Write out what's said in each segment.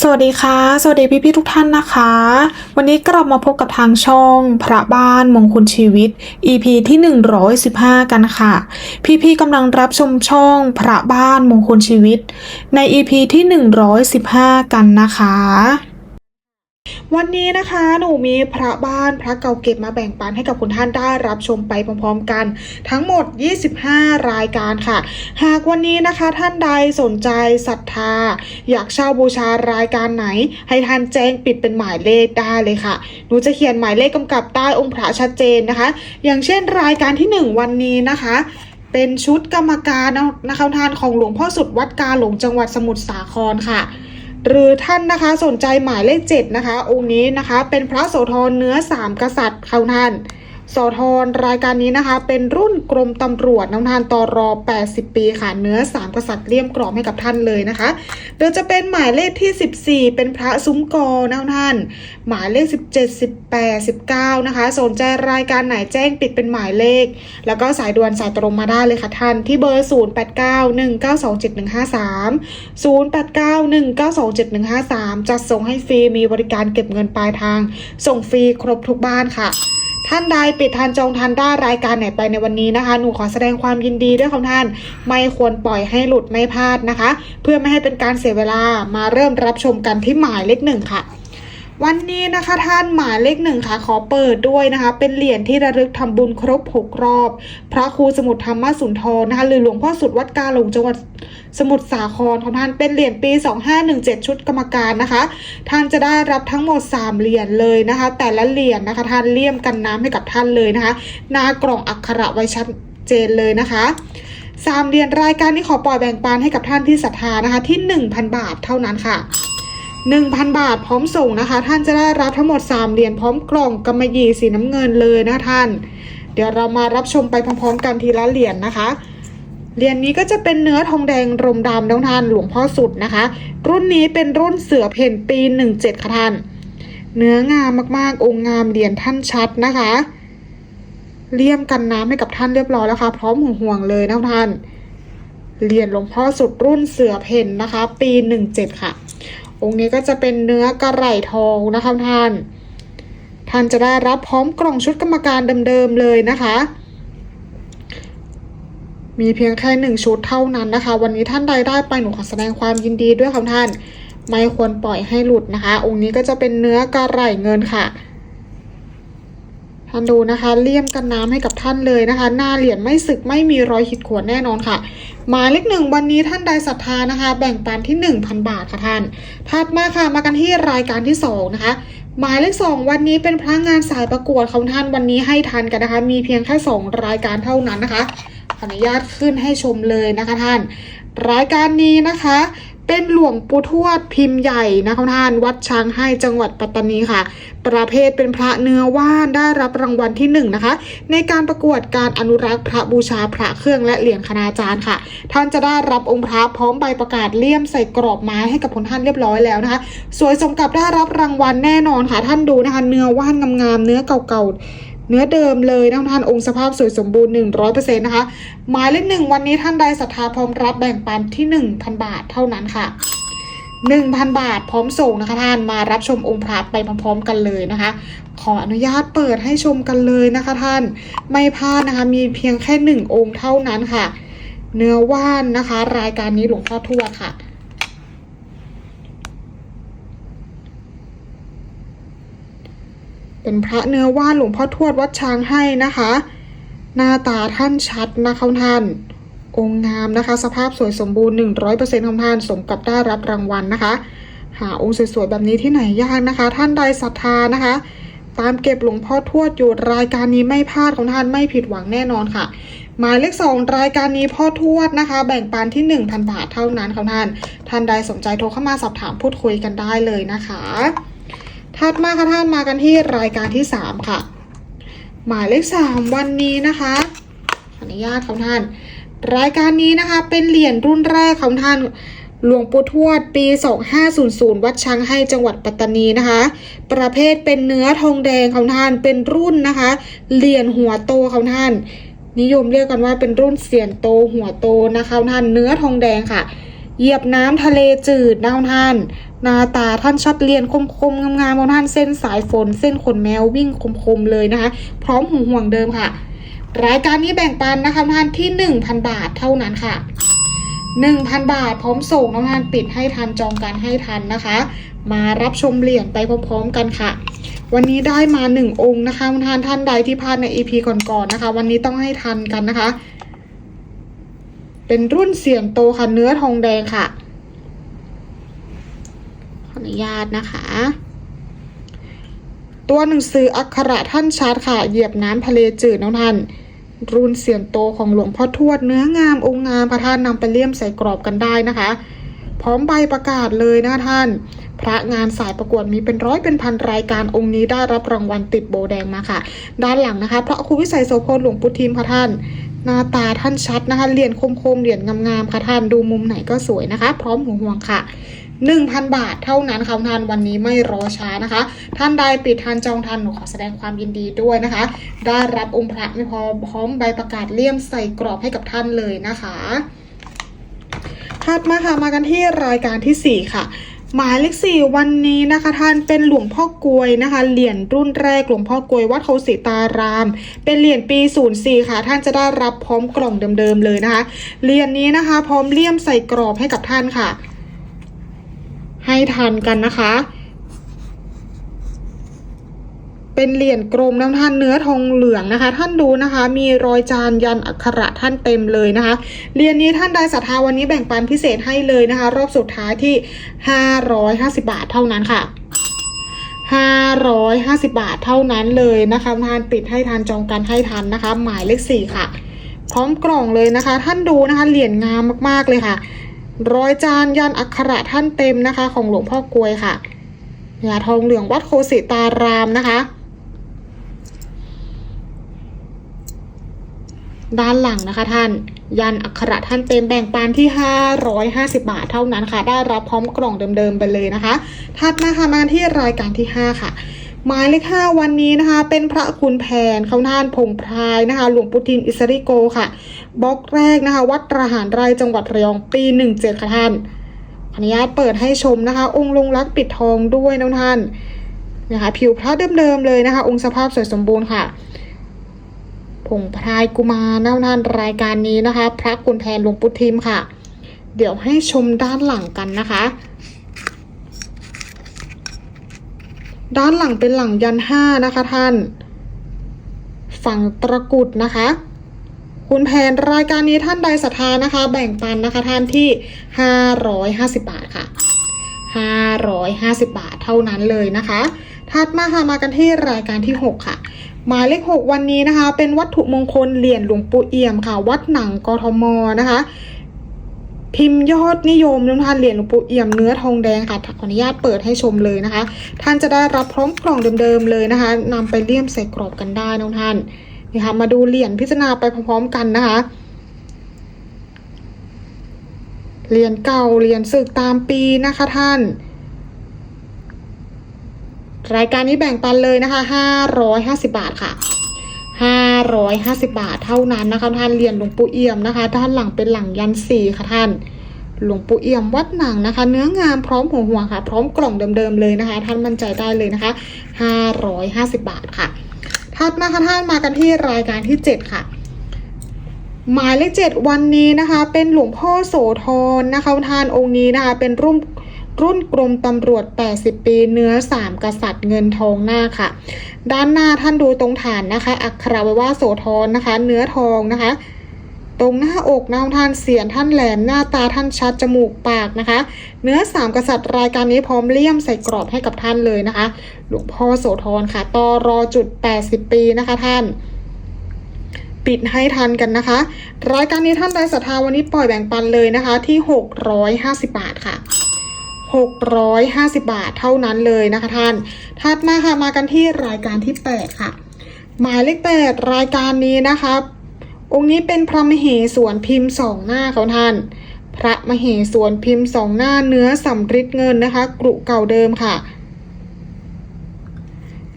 สวัสดีค่ะ สวัสดีพี่พี่ๆทุกท่านนะคะ วันนี้กลับมาพบกับทางช่องพระบ้านมงคลชีวิต EP ที่ 115 กันค่ะ พี่พี่ๆกำลังรับชมช่องพระบ้านมงคลชีวิต ใน EP ที่ 115 กันนะคะ วันนี้นะคะหนูมีพระบ้านพระเก่าเก็บมาแบ่งปันให้กับคุณท่านได้รับชมไปพร้อมๆกัน ทั้งหมด 25 รายการค่ะ หากวันนี้นะคะท่านใดสนใจศรัทธา อยากเช่าบูชารายการไหน ให้ท่านแจ้งปิดเป็นหมายเลขได้เลยค่ะ หนูจะเขียนหมายเลขกำกับใต้องค์พระชัดเจนนะคะ อย่างเช่นรายการที่ 1 วันนี้นะคะเป็นชุดกรรมการนะคะทานของหลวงพ่อสุดวัดกาหลงจังหวัดสมุทรสาครค่ะ หรือท่านนะคะสนใจหมายเลขเจ็ดนะคะองค์นี้นะคะ เป็นพระโสธรเนื้อสามกษัตริย์เขาท่าน โสธรรายการนี้นะคะ เป็นรุ่นกรมตำรวจน้ำทานตอรอ 80 ปีค่ะ เนื้อสามกษัตริย์เลี่ยมกรอบให้กับท่านเลยนะคะโดยจะเป็นหมายเลขที่ 14 เป็นพระซุ้มกอนะท่าน หมายเลข 17 18 19 นะคะ สนใจรายการไหนแจ้งปิดเป็นหมายเลข แล้วก็สายด่วนสายตรงมาได้เลยค่ะท่าน ที่เบอร์ 0891927153 0891927153 จัดส่งให้ฟรีมีบริการเก็บเงินปลายทาง ส่งฟรีครบทุกบ้านค่ะ ท่านใดปิดทันจองทันได้รายการไหนไปในวันนี้นะคะ หนูขอแสดงความยินดีด้วยของท่าน ไม่ควรปล่อยให้หลุดไม่พลาดนะคะ เพื่อไม่ให้เป็นการเสียเวลามาเริ่มรับชมกันที่หมายเลขหนึ่งค่ะ วันนี้นะคะท่านหมายเลขหนึ่งค่ะขอเปิดด้วยนะคะ เป็นเหรียญที่ระลึกทำบุญครบ6รอบ พระครูสมุทรธรรมสุนทรนะคะหรือหลวงพ่อสุดวัดกาหลงจังหวัดสมุทรสาครของท่านเป็นเหรียญปี 2517 ชุดกรรมการนะคะ ท่านจะได้รับทั้งหมด 3 เหรียญเลยนะคะ แต่ละเหรียญนะคะท่านเลี่ยมกันน้ำให้กับท่านเลยนะคะหน้ากล่องอักขระไว้ชัดเจนเลยนะคะสามเหรียญรายการนี้ขอปล่อยแบ่งปันให้กับท่านที่ศรัทธานะคะที่ 1,000 บาทเท่านั้นค่ะ 1,000 บาทพร้อมส่งนะคะ ท่านจะได้รับทั้งหมด 3 เหรียญพร้อมกล่องกำมะหยี่สีน้ำเงินเลยนะท่าน เดี๋ยวเรามารับชมไปพร้อมๆกันทีละเหรียญนะคะเหรียญนี้ก็จะเป็นเนื้อทองแดงรมดำน้องท่านหลวงพ่อสุดนะคะ รุ่นนี้เป็นรุ่นเสือเพ่นปี 17 ค่ะท่าน เนื้องามมากๆ องค์งามเหรียญท่านชัดนะคะเลี่ยมกันน้ำให้กับท่านเรียบร้อยแล้วค่ะ พร้อมห่วงๆเลยนะท่านเหรียญหลวงพ่อสุดรุ่นเสือเพ่นนะคะ ปี 17 ค่ะ องค์นี้ก็จะเป็นเนื้อกระไหล่ทองนะคะท่าน ท่านจะได้รับพร้อมกล่องชุดกรรมการเดิมๆเลยนะคะ มีเพียงแค่หนึ่งชุดเท่านั้นนะคะ วันนี้ท่านใดได้ไปหนูขอแสดงความยินดีด้วยค่ะท่าน ไม่ควรปล่อยให้หลุดนะคะ องค์นี้ก็จะเป็นเนื้อกระไหล่เงินค่ะ ท่านดูนะคะเลี่ยมกันน้ำให้กับท่านเลยนะคะ หน้าเหรียญไม่สึกไม่มีรอยขีดข่วนแน่นอนค่ะ หมายเลขหนึ่งวันนี้ท่านใดศรัทธานะคะ แบ่งปันที่ 1,000 บาทค่ะท่านถัดมาค่ะมากันที่รายการที่สองนะคะ หมายเลขสองวันนี้เป็นพนักงานสายประกวดของท่านวันนี้ให้ทันกันนะคะ มีเพียงแค่สองรายการเท่านั้นนะคะขออนุญาตขึ้นให้ชมเลยนะคะท่าน รายการนี้นะคะ เป็นหลวงปู่ทวดพิมพ์ใหญ่นะคะท่านวัดช้างให้จังหวัดปัตตานีค่ะ ประเภทเป็นพระเนื้อว่านได้รับรางวัลที่หนึ่งนะคะ ในการประกวดการอนุรักษ์พระบูชาพระเครื่องและเหรียญคณาจารย์ค่ะ ท่านจะได้รับองค์พระพร้อมใบประกาศเลี่ยมใส่กรอบไม้ให้กับผลท่านเรียบร้อยแล้วนะคะ สวยสมกับได้รับรางวัลแน่นอนค่ะท่านดูนะคะ เนื้อว่านงามๆเนื้อเก่าๆ เนื้อเดิมเลยนะท่านองค์สภาพสวยสมบูรณ์100%นะคะ หมายเลขหนึ่งวันนี้ท่านใดศรัทธาพร้อมรับแบ่งปันที่ 1,000 บาทเท่านั้นค่ะ 1,000 บาทพร้อมส่งนะคะท่านมารับชมองค์พระไปพร้อมๆกันเลยนะคะ ขออนุญาตเปิดให้ชมกันเลยนะคะท่าน ไม่พลาดนะคะ มีเพียงแค่หนึ่งองค์เท่านั้นค่ะ เนื้อว่านนะคะ รายการนี้หลวงพ่อทวดค่ะ เป็นพระเนื้อว่านหลวงพ่อทวดวัดช้างให้นะคะ หน้าตาท่านชัดนะคะท่าน องค์งามนะคะ สภาพสวยสมบูรณ์ 100%ของท่านสมกับได้รับรางวัลนะคะ หาองค์สวยๆแบบนี้ที่ไหนยากนะคะ ท่านใดศรัทธานะคะ ตามเก็บหลวงพ่อทวดอยู่รายการนี้ไม่พลาดของท่านไม่ผิดหวังแน่นอนค่ะหมายเลขสองรายการนี้พ่อทวดนะคะ แบ่งปันที่ 1,000 บาทเท่านั้นค่ะท่าน ท่านใดสนใจโทรเข้ามาสอบถามพูดคุยกันได้เลยนะคะ ถัดมาค่ะท่านมากันที่รายการที่ 3 ค่ะ หมายเลข 3 วันนี้นะคะขออนุญาตของท่าน รายการนี้นะคะเป็นเหรียญรุ่นแรกของท่านหลวงปู่ทวดปี 2500 วัดช้างให้จังหวัดปัตตานีนะคะ ประเภทเป็นเนื้อทองแดงของท่านเป็นรุ่นนะคะ เหรียญหัวโตของท่าน นิยมเรียกกันว่าเป็นรุ่นเสียนโตหัวโตนะคะท่านเนื้อทองแดงค่ะ เหยียบน้ำทะเลจืดนะคุณท่านหน้าตาท่านชัดเรียนคมคมๆงามๆของท่านเส้นสายฝน เส้นขนแมววิ่งคมๆเลยนะคะ พร้อมหูห่วงเดิมค่ะ รายการนี้แบ่งปันนะคะท่านที่ 1,000 บาทเท่านั้นค่ะ 1,000 บาทพร้อมส่งน้องทานปิดให้ทันจองการให้ทันนะคะ มารับชมเหรียญไปพร้อมๆกันค่ะ วันนี้ได้มา 1 องค์นะคะท่านท่านใดที่พลาดใน EP ก่อนๆนะคะ วันนี้ต้องให้ทันกันนะคะ เป็นรุ่นเสียงโตค่ะเนื้อทองแดงค่ะ ขออนุญาตนะคะ ตัวหนังสืออักขระท่านชัดค่ะ เหยียบน้ำทะเลจืดน้องท่านรุ่นเสียงโตของหลวงพ่อทวดเนื้องามองค์งามพระท่านนำไปเลี่ยมใส่กรอบกันได้นะคะ พร้อมใบประกาศเลยนะท่าน พระงานสายประกวดมีเป็นร้อยเป็นพันรายการองค์นี้ได้รับรางวัลติดโบแดงมาค่ะ ด้านหลังนะคะ พระครูวิสัยโสพลหลวงปู่ทิมค่ะท่าน หน้าตาท่านชัดนะคะ เหรียญคมๆ เหรียญงามๆ ค่ะท่านดูมุมไหนก็สวยนะคะ พร้อมหัวห่วงค่ะ 1,000 บาทเท่านั้นค่ะท่านวันนี้ไม่รอช้านะคะ ท่านใดปิดทันจองทันหนูขอแสดงความยินดีด้วยนะคะ ได้รับองค์พระไม่พอพร้อมใบประกาศเลี่ยมใส่กรอบให้กับท่านเลยนะคะถัดมาค่ะมากันที่รายการที่ 4 ค่ะ หมายเลขสี่วันนี้นะคะท่านเป็นหลวงพ่อกลวยนะคะเหรียญรุ่นแรกหลวงพ่อกลวยวัดโคสิตาราม เป็นเหรียญปี 04 ค่ะ ท่านจะได้รับพร้อมกล่องเดิมๆเลยนะคะเหรียญนี้นะคะ พร้อมเลี่ยมใส่กรอบให้กับท่านค่ะ ให้ทันกันนะคะ เป็นเหรียญกลมน้ำท่านเนื้อทองเหลืองนะคะ ท่านดูนะคะ มีรอยจานยันอักขระท่านเต็มเลยนะคะเหรียญนี้ท่านใดศรัทธาวันนี้แบ่งปันพิเศษให้เลยนะคะ รอบสุดท้ายที่ 550 บาทเท่านั้นค่ะ550 บาทเท่านั้นเลยนะคะทานปิดให้ทานจองกันให้ทันนะคะ หมายเลขสี่ค่ะ พร้อมกล่องเลยนะคะ ท่านดูนะคะเหรียญงามมากๆเลยค่ะรอยจานยันอักขระท่านเต็มนะคะ ของหลวงพ่อกลวยค่ะยาทองเหลืองวัดโคสิตารามนะคะ ด้านหลังนะคะท่าน ยันอักขระท่านเต็มแบ่งปันที่ 550 บาทเท่านั้นค่ะ ได้รับพร้อมกล่องเดิมๆไปเลยนะคะ ถัดมาค่ะมาที่รายการที่ 5 ค่ะหมายเลข5วันนี้นะคะ เป็นพระคุณแผนเขาน่านพงพรายนะคะ หลวงปู่ทินอิสริโกค่ะบล็อกแรกนะคะ วัดระหารไรจังหวัดระยองปี17ค่ะท่านอนุญาตเปิดให้ชมนะคะ องค์ลงรักปิดทองด้วยนะท่านนะคะ ผิวพระเดิมๆเลยนะคะ องค์สภาพสวยสมบูรณ์ค่ะ ผงพรายกุมารนะท่านรายการนี้นะคะ พระคุณแผนหลวงปู่ทิมค่ะ เดี๋ยวให้ชมด้านหลังกันนะคะ ด้านหลังเป็นหลังยันห้านะคะท่าน ฝั่งตะกุดนะคะคุณแผนรายการนี้ท่านใดศรัทธานะคะ แบ่งปันนะคะท่านที่ 550 บาทค่ะ 550 บาทเท่านั้นเลยนะคะ ถัดมาค่ะมากันที่รายการที่ 6 ค่ะ หมายเลข 6 วันนี้นะคะ เป็นวัตถุมงคลเหรียญหลวงปู่เอี่ยมค่ะ วัดหนังกทมนะคะ พิมพ์ยอดนิยมน้ำทานเหรียญหลวงปู่เอี่ยมเนื้อทองแดงค่ะขออนุญาตเปิดให้ชมเลยนะคะ ท่านจะได้รับพร้อมกล่องเดิมๆเลยนะคะนำไปเลี่ยมใส่กรอบกันได้น้องท่านนี่ค่ะมาดูเหรียญพิจารณาไปพร้อมๆกันนะคะเหรียญเก่าเหรียญศึกตามปีนะคะท่าน รายการนี้แบ่งปันเลยนะคะ 550 บาทค่ะ550 บาทเท่านั้นนะคะท่านเหรียญหลวงปู่เอี่ยมนะคะ ด้านหลังเป็นหลังยันสี่ค่ะท่าน หลวงปู่เอี่ยมวัดหนังนะคะ เนื้องามพร้อมหัวหัวค่ะ พร้อมกล่องเดิมๆเลยนะคะ ท่านมั่นใจได้เลยนะคะ 550 บาทค่ะถัดมาค่ะท่านมากันที่รายการที่ 7 ค่ะ หมายเลขเจ็ดวันนี้นะคะ เป็นหลวงพ่อโสธรนะคะท่านองค์นี้นะคะ เป็นรุ่น รุ่นกรมตำรวจ 80 ปีเนื้อ 3 กษัตริย์เงินทองหน้าค่ะ ด้านหน้าท่านดูตรงฐานนะคะ อักขระไว้ว่าโสธรนะคะ เนื้อทองนะคะ ตรงหน้าอกหน้าท่านเสียนท่านแหลมหน้าตาท่านชัดจมูกปากนะคะ เนื้อสามกษัตริย์รายการนี้พร้อมเลี่ยมใส่กรอบให้กับท่านเลยนะคะ หลวงพ่อโสธรค่ะตอรอจุด 80 ปีนะคะท่านปิดให้ทันกันนะคะ รายการนี้ท่านใดศรัทธาวันนี้ปล่อยแบ่งปันเลยนะคะที่ 650 บาทค่ะ 650 บาทเท่านั้นเลยนะคะท่าน ถัดมาค่ะมากันที่รายการที่ 8 ค่ะ หมายเลข 8 รายการนี้นะคะ องค์นี้เป็นพระมเหสวนพิมพ์สองหน้าของท่าน พระมเหสวนพิมพ์สองหน้าเนื้อสำริดเงินนะคะ กรุเก่าเดิมค่ะ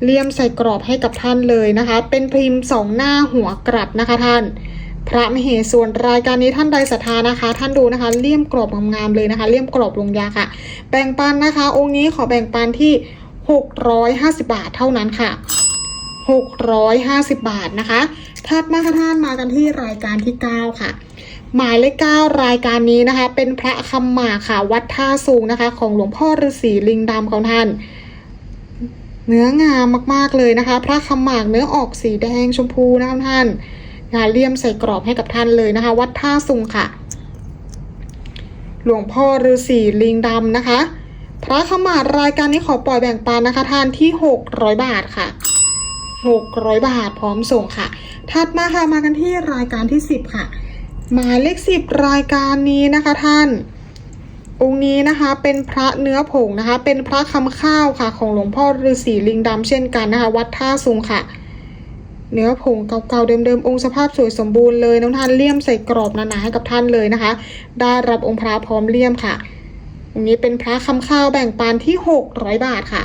เลี่ยมใส่กรอบให้กับท่านเลยนะคะ เป็นพิมพ์สองหน้าหัวกลับนะคะท่าน พระมเหส่วนรายการนี้ท่านใดศรัทธานะคะ ท่านดูนะคะเลี่ยมกรอบงามๆเลยนะคะเลี่ยมกรอบลงยาค่ะ แบ่งปันนะคะ องค์นี้ขอแบ่งปันที่ 650 บาทเท่านั้นค่ะ 650 บาทนะคะถัดมาค่ะท่านมากันที่รายการที่ 9 ค่ะ หมายเลข9รายการนี้นะคะ เป็นพระคำหมากค่ะ วัดท่าสูงนะคะ ของหลวงพ่อฤาษีลิงดำของท่านเนื้องามมากๆเลยนะคะ พระคำหมากเนื้อออกสีแดงชมพูนะคะท่าน งานเลี่ยมใส่กรอบให้กับท่านเลยนะคะ วัดท่าสุงค่ะ หลวงพ่อฤาษีลิงดำนะคะ พระขมากรายการนี้ขอปล่อยแบ่งปันนะคะ ท่านที่ 600 บาทค่ะ 600 บาทพร้อมส่งค่ะ ถัดมาค่ะมากันที่รายการที่ 10 ค่ะหมายเลข10รายการนี้นะคะท่าน องค์นี้นะคะเป็นพระเนื้อผงนะคะ เป็นพระคำข้าวค่ะ ของหลวงพ่อฤาษีลิงดำเช่นกันนะคะ วัดท่าซุงค่ะ เนื้อผงเก่าๆเดิมๆองค์สภาพสวยสมบูรณ์เลยน้องท่านเลี่ยมใส่กรอบหนาๆให้กับท่านเลยนะคะ ได้รับองค์พระพร้อมเลี่ยมค่ะองค์นี้เป็นพระคำข้าวแบ่งปันที่ 600 บาทค่ะ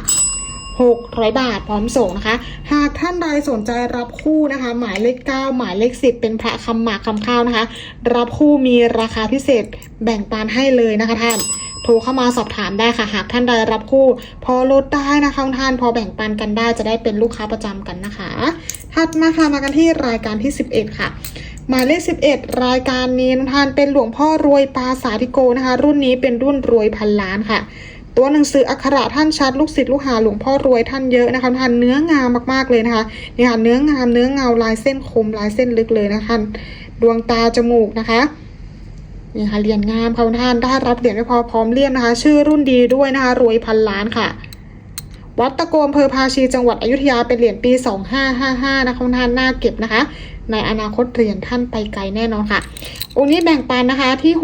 600 บาทพร้อมส่งนะคะ หากท่านใดสนใจรับคู่นะคะ หมายเลข 9 หมายเลข 10 เป็นพระคำหมากคำข้าวนะคะ รับคู่มีราคาพิเศษแบ่งปันให้เลยนะคะท่านโทรเข้ามาสอบถามได้ค่ะ หากท่านใดรับคู่ พอลดได้นะคะท่านพอแบ่งปันกันได้จะได้เป็นลูกค้าประจำกันนะคะ ถัดมาค่ะมากันที่รายการที่ 11 ค่ะ หมายเลข 11 รายการนี้ท่านเป็นหลวงพ่อรวยปาสาธิโกนะคะ รุ่นนี้เป็นรุ่นรวยพันล้านค่ะ ตัวหนังสืออักขระท่านชัดลูกศิษย์ลูกหาหลวงพ่อรวยท่านเยอะนะคะท่านเนื้องามมากๆเลยนะคะนี่ค่ะเนื้องามเนื้อเงาลายเส้นคมลายเส้นลึกเลยนะคะท่านดวงตาจมูกนะคะนี่ค่ะเหรียญงามค่ะท่านได้รับเหรียญไม่พอพร้อมเลี่ยมนะคะ ชื่อรุ่นดีด้วยนะคะรวยพันล้านค่ะ วัดตะโกอำเภอภาชีจังหวัดอยุธยาเป็นเหรียญปี 2555 นะคะท่านน่าเก็บนะคะ ในอนาคตเหรียญท่านไปไกลแน่นอนค่ะ องค์นี้แบ่งปันนะคะที่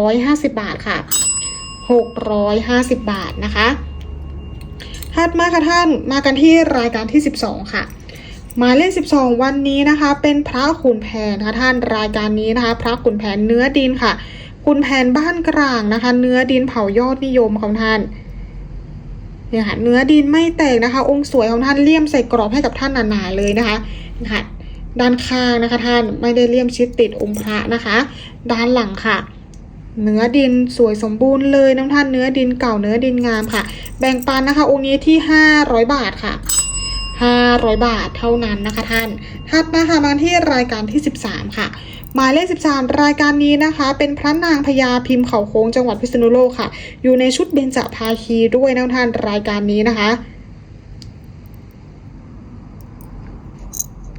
650 บาทค่ะ 650 บาทนะคะถัดมาค่ะท่านมากันที่รายการที่ 12 ค่ะหมายเลข 12 วันนี้นะคะ เป็นพระขุนแผนนะคะท่านรายการนี้นะคะ พระขุนแผนเนื้อดินค่ะขุนแผนบ้านกลางนะคะ เนื้อดินเผายอดนิยมของท่าน เนี่ยค่ะเนื้อดินไม่แตกนะคะ องค์สวยของท่านเลี่ยมใส่กรอบให้กับท่านหนาๆเลยนะคะนะคะด้านข้างนะคะท่านไม่ได้เลี่ยมชิดติดองค์พระนะคะ ด้านหลังค่ะ เนื้อดินสวยสมบูรณ์เลยน้องท่านเนื้อดินเก่าเนื้อดินงามค่ะ แบ่งปันนะคะ องค์นี้ที่ 500 บาทค่ะ 500 บาทเท่านั้นนะคะท่านถัดมาค่ะมาที่รายการที่ 13 ค่ะ หมายเลข 13 รายการนี้นะคะ เป็นพระนางพญาพิมพ์เขาโค้งจังหวัดพิษณุโลกค่ะ อยู่ในชุดเบญจภาคีด้วยนะท่านรายการนี้นะคะ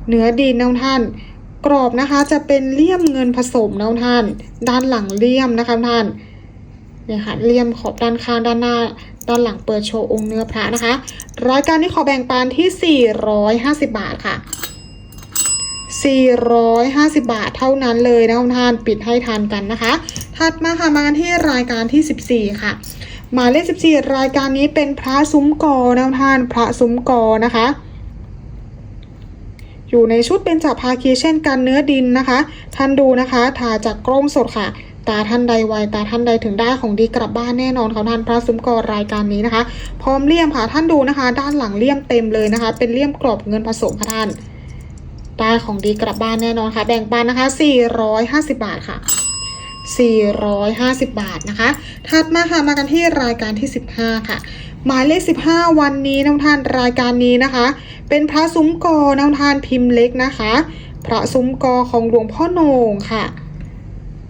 เนื้อดินนะท่าน กรอบนะคะจะเป็นเลี่ยมเงินผสมนะท่าน ด้านหลังเลี่ยมนะคะท่านเนี่ยค่ะเลี่ยมขอบด้านข้างด้านหน้า ด้านหลังเปิดโชว์องค์เนื้อพระนะคะ รายการนี้ขอแบ่งปันที่ 450 บาทค่ะ 450 บาทเท่านั้นเลยนะท่านปิดให้ทานกันนะคะ ถัดมาค่ะมากันที่รายการที่ 14 ค่ะ หมายเลข 14 รายการนี้เป็นพระซุ้มกอนะท่านพระซุ้มกอนะคะอยู่ในชุดเป็นจับภาคีเช่นกันเนื้อดินนะคะ ท่านดูนะคะถ่าจากกล้องสดค่ะ ตาท่านใดไวตาท่านใดถึงได้ของดีกลับบ้านแน่นอนค่ะท่านพระซุ้มกอรายการนี้นะคะ พร้อมเลี่ยมค่ะท่านดูนะคะ ด้านหลังเลี่ยมเต็มเลยนะคะ เป็นเลี่ยมกรอบเงินผสมค่ะท่าน ได้ของดีกลับบ้านแน่นอนค่ะ แบ่งปันนะคะ 450 บาทค่ะ 450 บาทนะคะ ถัดมาค่ะมากันที่รายการที่ 15 ค่ะ หมายเลข 15 วันนี้น้องทานรายการนี้นะคะ เป็นพระซุ้มกอน้องทานพิมพ์เล็กนะคะ พระซุ้มกอของหลวงพ่อโหน่งค่ะ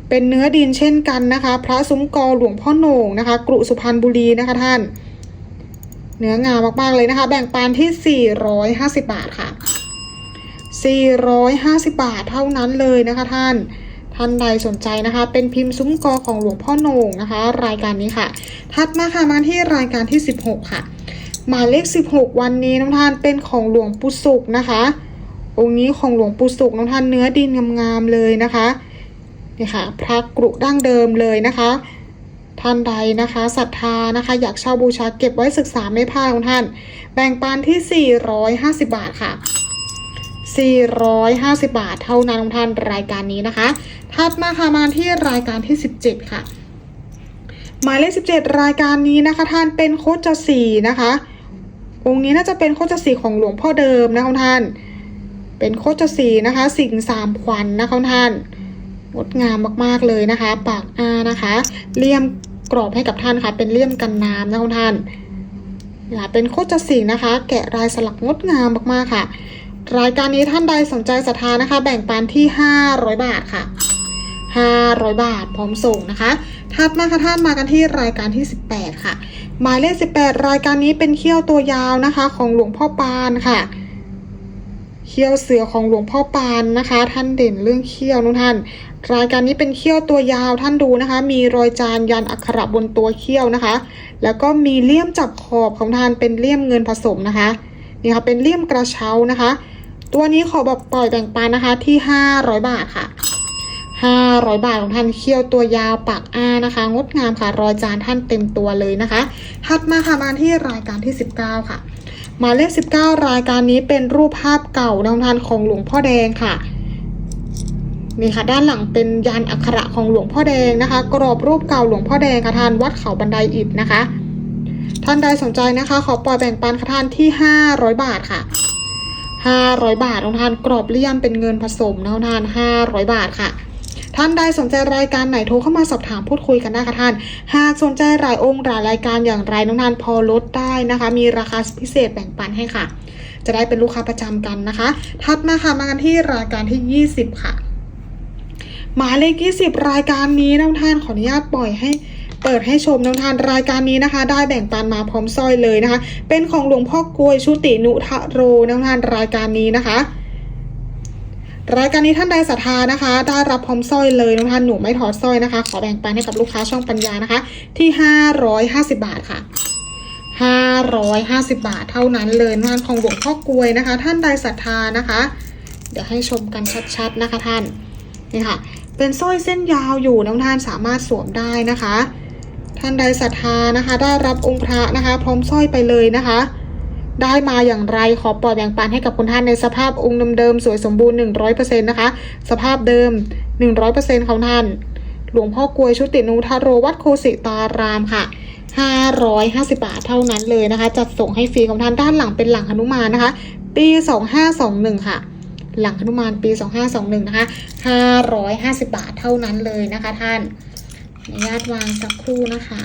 เป็นเนื้อดินเช่นกันนะคะ พระซุ้มกอหลวงพ่อโหน่งนะคะ กรุสุพรรณบุรีนะคะท่าน เนื้องามมากๆเลยนะคะ แบ่งปันที่ 450 บาทค่ะ 450 บาทเท่านั้นเลยนะคะท่านท่านใดสนใจนะคะ เป็นพิมพ์ซุ้มกอของหลวงพ่อโหน่งนะคะ รายการนี้ค่ะ ถัดมาค่ะมาที่รายการที่ 16 ค่ะ หมายเลข 16 วันนี้น้องท่านเป็นของหลวงปู่สุกนะคะ องค์นี้ของหลวงปู่สุกน้องท่านเนื้อดินงามๆเลยนะคะนี่ค่ะ พระกรุดั้งเดิมเลยนะคะท่านใดนะคะศรัทธานะคะ อยากเช่าบูชาเก็บไว้ศึกษาไม่พลาดของท่าน แบ่งปันที่ 450 บาทค่ะ 450 บาท เท่านั้นของท่านรายการนี้นะคะ ถัดมาค่ะมาที่รายการที่ 17 ค่ะ หมายเลข 17 รายการนี้นะคะ ท่านเป็นโคจสีนะคะ องค์นี้น่าจะเป็นโคจสีของหลวงพ่อเดิมนะคะท่าน เป็นโคจสีนะคะ สิ่งสามขวัญนะคะท่านงดงามมากๆเลยนะคะ ปากอานะคะเลี่ยมกรอบให้กับท่านค่ะ เป็นเลี่ยมกันน้ำนะคุณท่านเป็นโคจสิงห์นะคะ แกะลายสลักงดงามมากๆค่ะ รายการนี้ท่านใดสนใจศรัทธานะคะ แบ่งปันที่ 500 บาทค่ะ 500 บาทพร้อมส่งนะคะ ถัดมาค่ะท่านมากันที่รายการที่ 18 ค่ะ หมายเลข 18 รายการนี้เป็นเขี้ยวตัวยาวนะคะ ของหลวงพ่อปานค่ะเขี้ยวเสือของหลวงพ่อปานนะคะ ท่านเด่นเรื่องเขี้ยวนุท่าน รายการนี้เป็นเขี้ยวตัวยาวท่านดูนะคะ มีรอยจานยันอักขระบนตัวเขี้ยวนะคะ แล้วก็มีเลี่ยมจับขอบของท่านเป็นเลี่ยมเงินผสมนะคะนี่ค่ะเป็นเลี่ยมกระเช้านะคะ ตัวนี้ขอแบบปล่อยแบ่งปันนะคะที่ 500 บาทค่ะ 500 บาทของท่านเขี้ยวตัวยาวปากอ้านะคะ งดงามค่ะ รอยจานท่านเต็มตัวเลยนะคะ ถัดมาค่ะมาที่รายการที่ 19 ค่ะ หมายเลข 19 รายการนี้เป็นรูปภาพเก่านะท่านของหลวงพ่อแดงค่ะนี่ค่ะด้านหลังเป็นยันอักขระของหลวงพ่อแดงนะคะ กรอบรูปเก่าหลวงพ่อแดงค่ะท่านวัดเขาบันไดอิฐนะคะ ท่านใดสนใจนะคะ ขอปล่อยแบ่งปันค่ะท่านที่ 500 บาทค่ะ 500 บาทของท่านกรอบเลี่ยมเป็นเงินผสมนะท่าน 500 บาทค่ะท่านใดสนใจรายการไหนโทรเข้ามาสอบถามพูดคุยกันได้ค่ะท่าน หากสนใจรายองค์รายรายการอย่างไรน้องทานพอลดได้นะคะ มีราคาพิเศษแบ่งปันให้ค่ะ จะได้เป็นลูกค้าประจำกันนะคะถัดมาค่ะมากันที่รายการที่ 20 ค่ะ หมายเลข 20 รายการนี้น้องท่านขออนุญาตปล่อยให้ เปิดให้ชมน้องทานรายการนี้นะคะ ได้แบ่งปันมาพร้อมสร้อยเลยนะคะ เป็นของหลวงพ่อกลวยชุตินุทะโรน้องทานรายการนี้นะคะรายการนี้ท่านใดศรัทธานะคะ ได้รับพร้อมสร้อยเลยน้องทานหนูไม่ถอดสร้อยนะคะ ขอแบ่งปันให้กับลูกค้าช่องปัญญานะคะ ที่ 550 บาทค่ะ 550 บาทเท่านั้นเลยงานของหลวงพ่อกลวยนะคะ ท่านใดศรัทธานะคะ เดี๋ยวให้ชมกันชัดๆนะคะท่านนี่ค่ะ เป็นสร้อยเส้นยาวอยู่น้องท่านสามารถสวมได้นะคะ ท่านใดศรัทธานะคะ ได้รับองค์พระนะคะ พร้อมสร้อยไปเลยนะคะ ได้มาอย่างไรขอปล่อยแบ่งปันให้กับคุณท่านในสภาพองค์เดิมๆสวยสมบูรณ์ 100%นะคะ สภาพเดิม 100%ของท่าน หลวงพ่อกลวยชุตินุทาโรวัดโคสิตารามค่ะ550 บาทเท่านั้นเลยนะคะ จัดส่งให้ฟรีของท่านด้านหลังเป็นหลังหนุมานนะคะ ปี 2521 ค่ะ หลังหนุมานปี 2521 นะคะ 550 บาทเท่านั้นเลยนะคะท่าน อนุญาตวางสักครู่นะคะ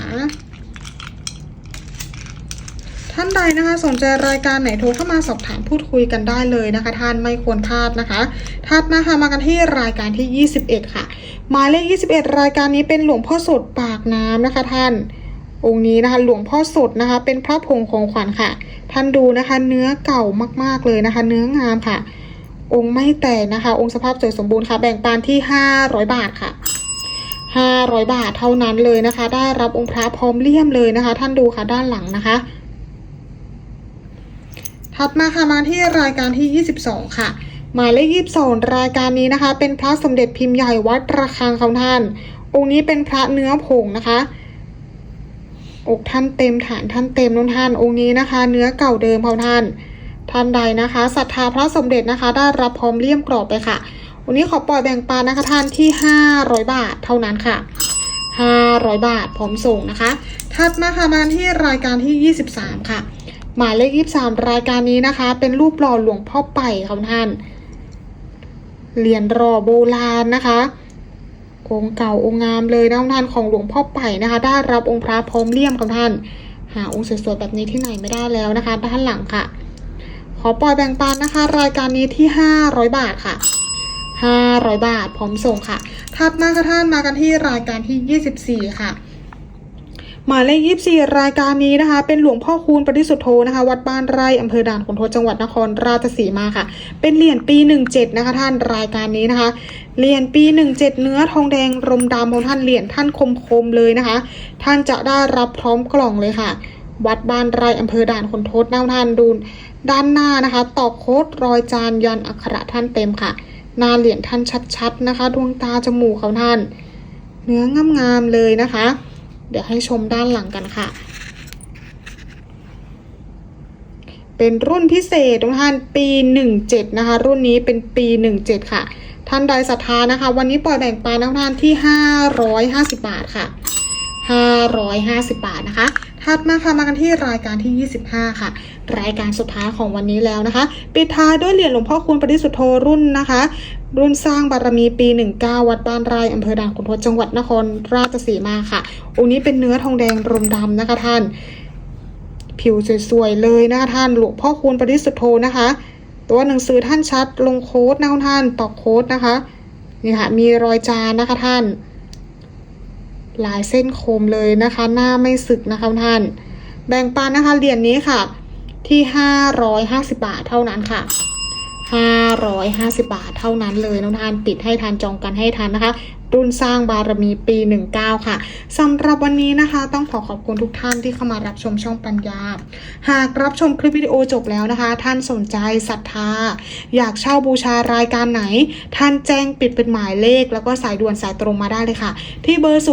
ท่านใดนะคะ สนใจรายการไหนโทรเข้ามาสอบถามพูดคุยกันได้เลยนะคะ ท่านไม่ควรพลาดนะคะถัดมาค่ะมากันที่รายการที่ 21 ค่ะ หมายเลข 21 รายการนี้เป็นหลวงพ่อสดปากน้ำนะคะ ท่านองค์นี้นะคะ หลวงพ่อสดนะคะ เป็นพระผงของขวัญค่ะ ท่านดูนะคะ เนื้อเก่ามากๆเลยนะคะ เนื้องามค่ะ องค์ไม่แตกนะคะ องค์สภาพสวยสมบูรณ์ค่ะ แบ่งปันที่ 500 บาทค่ะ 500 บาทเท่านั้นเลยนะคะ ได้รับองค์พระพร้อมเลี่ยมเลยนะคะ ท่านดูค่ะด้านหลังนะคะ ถัดมาค่ะมาที่รายการที่ 22 ค่ะ หมายเลข22 รายการนี้นะคะ เป็นพระสมเด็จพิมพ์ใหญ่วัดระฆังของท่าน องค์นี้เป็นพระเนื้อผงนะคะอกท่านเต็มฐานท่านเต็มนุ่นท่านองค์นี้นะคะ เนื้อเก่าเดิมเของท่าน ท่านใดนะคะศรัทธาพระสมเด็จนะคะ ได้รับพร้อมเลี่ยมกรอบไปค่ะ วันนี้ขอปล่อยแบ่งปันนะคะท่านที่ 500 บาทเท่านั้นค่ะ 500 บาทพร้อมส่งนะคะ ถัดมาค่ะมาที่รายการที่ 23 ค่ะ หมายเลข 23 รายการนี้นะคะ เป็นรูปหล่อหลวงพ่อไป่ของท่านเหรียญรอโบราณนะคะองค์เก่าองค์งามเลยนะท่านของหลวงพ่อไป่นะคะ ได้รับองค์พระพร้อมเลี่ยมของท่าน หาองค์สวยๆแบบนี้ที่ไหนไม่ได้แล้วนะคะ ด้านหลังค่ะ ขอปล่อยแบ่งปันนะคะ รายการนี้ที่ 500 บาทค่ะ 500 บาท พร้อมส่งค่ะถัดมาค่ะท่านมากันที่รายการที่ 24 ค่ะหมายเลข24รายการนี้นะคะ เป็นหลวงพ่อคูณปฏิสุทธโธนะคะ วัดบ้านไร่อำเภอด่านขุนทดจังหวัดนครราชสีมาค่ะ เป็นเหรียญปี17นะคะ ท่านรายการนี้นะคะเหรียญปี17เนื้อทองแดงรมดำของท่านเหรียญท่านคมๆเลยนะคะ ท่านจะได้รับพร้อมกล่องเลยค่ะ วัดบ้านไร่อำเภอด่านขุนทดนะท่านดูด้านหน้านะคะ ตอกโคดรอยจานยันอักขระท่านเต็มค่ะ หน้าเหรียญท่านชัดๆนะคะ ดวงตาจมูกของท่าน เนื้องามๆเลยนะคะ เดี๋ยวให้ชมด้านหลังกันค่ะ เป็นรุ่นพิเศษทุกท่านปี 17 นะคะ รุ่นนี้เป็นปี 17 ค่ะ ท่านใดศรัทธานะคะ วันนี้ปล่อยแบ่งปันทุกท่านที่ 550 บาทค่ะ 550 บาทนะคะ ถัดมาค่ะมากันที่รายการที่ 25 ค่ะ รายการสุดท้ายของวันนี้แล้วนะคะ ปิดท้ายด้วยเหรียญหลวงพ่อคูณปริสุทธโธรุ่นนะคะ รุ่นสร้างบารมีปี 19 วัดบ้านไร่อำเภอด่านขุนทดจังหวัดนครราชสีมาค่ะ องค์นี้เป็นเนื้อทองแดงรมดำนะคะท่าน ผิวสวยๆเลยนะคะท่านหลวงพ่อคูณปริสุทธโธนะคะ ตัวหนังสือท่านชัดลงโค้ดนะคะท่านตอกโค้ดนะคะนี่ค่ะมีรอยจานนะคะท่าน ลายเส้นคมเลยนะคะ หน้าไม่สึกนะคะท่าน แบ่งปันนะคะเหรียญนี้ค่ะ ที่ 550 บาทเท่านั้นค่ะ 550 บาทเท่านั้นเลยน้องทานปิดให้ทานจองกันให้ทันนะคะรุ่นสร้างบารมีปี 19 ค่ะสำหรับวันนี้นะคะ ต้องขอขอบคุณทุกท่านที่เข้ามารับชมช่องปัญญา หากรับชมคลิปวิดีโอจบแล้วนะคะ ท่านสนใจศรัทธา อยากเช่าบูชารายการไหน ท่านแจ้งปิดเป็นหมายเลข แล้วก็สายด่วนสายตรงมาได้เลยค่ะ ที่เบอร์ 0891927153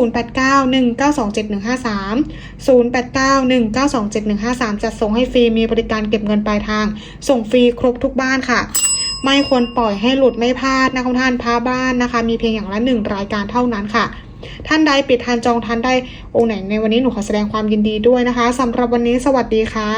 0891927153 จะส่งให้ฟรีมีบริการเก็บเงินปลายทาง ส่งฟรีครบทุกบ้านค่ะ ไม่ควรปล่อยให้หลุดไม่พลาดนะคะท่านพาบ้านนะคะ มีเพียงอย่างละหนึ่งรายการเท่านั้นค่ะ ท่านใดปิดทานจองท่านได้องค์ไหนในวันนี้หนูขอแสดงความยินดีด้วยนะคะสำหรับวันนี้สวัสดีค่ะ